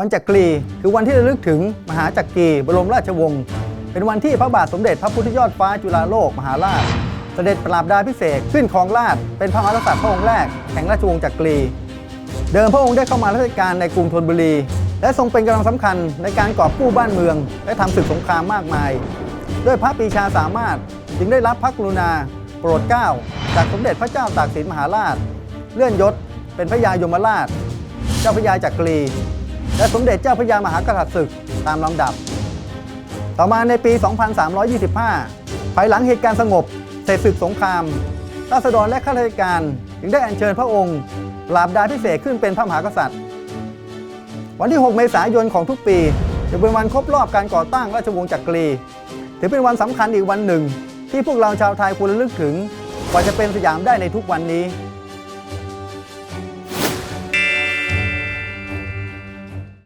วันจักรีคือวันที่ระลึกถึงมหาจักรีบรมราชวงศ์เป็นวันที่พระบาทสมเด็จพระพุทธยอดฟ้าจุฬาโลกมหาราช เสด็จปราบดาพิเศษกขึ้นครองราชเป็นพระมหากษัตริย์พระองค์แรกแห่งราชวงศ์จักรี เดิมพระองค์ได้เข้ามาราชการในกรุงธนบุรี และทรงเป็นกำลังสำคัญในการกอบกู้บ้านเมือง และทำศึกสงครามมากมาย ด้วยพระปีชาสามารถจึงได้รับพระกรุณา โปรดเกล้าจากสมเด็จพระเจ้าตากสินมหาราช เลื่อนยศเป็นพระยายมราช เจ้าพระยาจักรี และสมเด็จเจ้าพระยามหากษัตริย์ศึกตามลำดับ ต่อมาในปี 2325 ภายหลังเหตุการณ์สงบเสร็จศึกสงคราม ราษฎรและข้าราชการจึงได้อัญเชิญพระองค์ปราบดาพิเศษขึ้นเป็นพระมหากษัตริย์ วันที่ 6 เมษายนของทุกปีจะเป็นวันครบรอบการก่อตั้งราชวงศ์จักรี ถือเป็นวันสำคัญอีกวันหนึ่ง ที่พวกเราชาวไทยควรระลึกถึงกว่าจะเป็นสยามได้ในทุกวันนี้